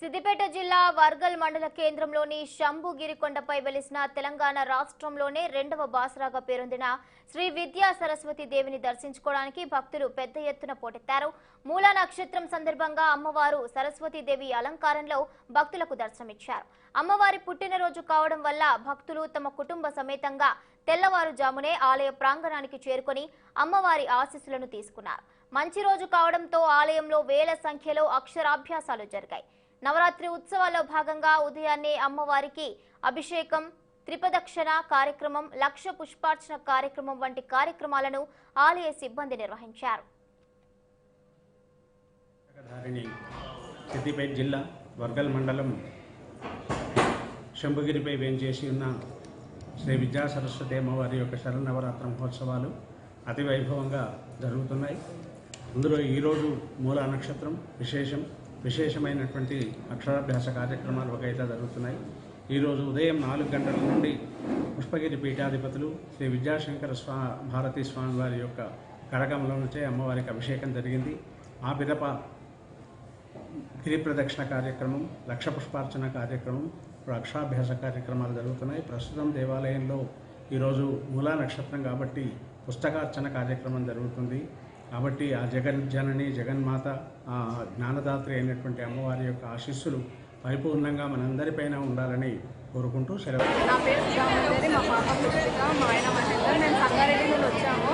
సిద్దిపేట జిల్లా వర్గల్ మండల కేంద్రంలోని శంభు గిరికొండపై వెలిసిన తెలంగాణ రాష్ట్రంలోనే రెండవ బాసరాగా పేరొందిన శ్రీ విద్యా సరస్వతి దేవిని దర్శించుకోవడానికి భక్తులు పెద్ద ఎత్తున పోటెత్తారు. మూల నక్షత్రం సందర్భంగా అమ్మవారు సరస్వతి దేవి అలంకారంలో భక్తులకు దర్శనమిచ్చారు. అమ్మవారి పుట్టినరోజు కావడం వల్ల భక్తులు తమ కుటుంబ సమేతంగా తెల్లవారుజామునే ఆలయ ప్రాంగణానికి చేరుకొని అమ్మవారి ఆశీస్సులను తీసుకున్నారు. మంచి రోజు కావడంతో ఆలయంలో వేల సంఖ్యలో అక్షరాభ్యాసాలు జరిగాయి. నవరాత్రి ఉత్సవాల్లో భాగంగా ఉదయాన్నే అమ్మవారికి అభిషేకం త్రిపదక్షణ కార్యక్రమం లక్ష పుష్పార్చన కార్యక్రమం వంటి కార్యక్రమాలను ఆలయ సిబ్బంది నిర్వహించారు. సిద్దిపేట జిల్లా వర్గల్ మండలం శంభుగిరిపై వేంచేసి ఉన్న శ్రీ విద్యా సరస్వతి అమ్మవారి యొక్క శరన్నవరాత్ర మహోత్సవాలు అతి వైభవంగా జరుగుతున్నాయి. అందులో ఈరోజు మూల నక్షత్రం విశేషం. విశేషమైనటువంటి అక్షరాభ్యాస కార్యక్రమాలు ఒక జరుగుతున్నాయి. ఈరోజు ఉదయం నాలుగు గంటల నుండి పుష్పగిరి పీఠాధిపతులు శ్రీ విద్యాశంకర స్వా భారతీ స్వామి వారి యొక్క కడకంలో నుంచే అమ్మవారికి అభిషేకం జరిగింది. ఆ పిదప గిరి ప్రదక్షిణ కార్యక్రమం లక్ష పుష్పార్చన కార్యక్రమం ఇప్పుడు అక్షరాభ్యాస కార్యక్రమాలు జరుగుతున్నాయి. ప్రస్తుతం దేవాలయంలో ఈరోజు మూలా నక్షత్రం కాబట్టి పుస్తకార్చన కార్యక్రమం జరుగుతుంది. కాబట్టి ఆ జగన్ జనని జగన్మాత ఆ జ్ఞానదాత్రి అయినటువంటి అమ్మవారి యొక్క ఆశీస్సులు పరిపూర్ణంగా మనందరిపైన ఉండాలని కోరుకుంటూ సెలవు. నా పేరు మా పాప పుష్పిక మా ఆయన మహేందర్ మేము సంగారెడ్డి నుండి వచ్చాము.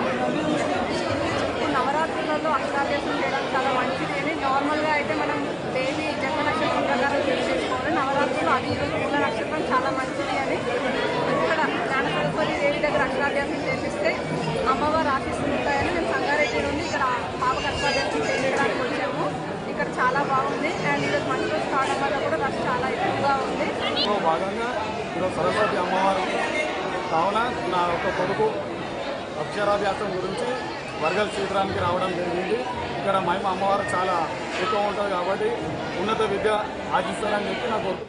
నవరాత్రులలో అక్షరాభ్యాసం చేయడం చాలా మంచిది అని నార్మల్గా అయితే మనం దేవి జన్మ నక్షత్రం ప్రకారం చేసుకోవాలి. నవరాత్రులు అది ఈరోజు మూల నక్షత్రం చాలా మంచిది అని. ఇక్కడ జ్ఞాన సరస్వతి దేవి దగ్గర అక్షరాభ్యాసం చేపిస్తే అమ్మవారు ఆశీస్సులు ఉంటాయని మేము సంగారెడ్డి నుండి ఇక్కడ పాపకు అక్షరాభ్యాసం చేయడానికి వచ్చాము ఇక్కడ చాలా బాగుంది అండ్ ఈరోజు మంచి వల్ల కూడా రష్ చాలా ఎక్కువగా ఉంది. భాగంగా ఈరోజు సరస్వతి అమ్మవారు కావున నా యొక్క కొడుకు అక్షరాభ్యాసం గురించి వర్గల్ క్షేత్రానికి రావడం జరిగింది. ఇక్కడ మహిమ అమ్మవారు చాలా ఎక్కువ ఉంటుంది కాబట్టి ఉన్నత విద్య ఆశిస్తారని చెప్పి నా కొడుకు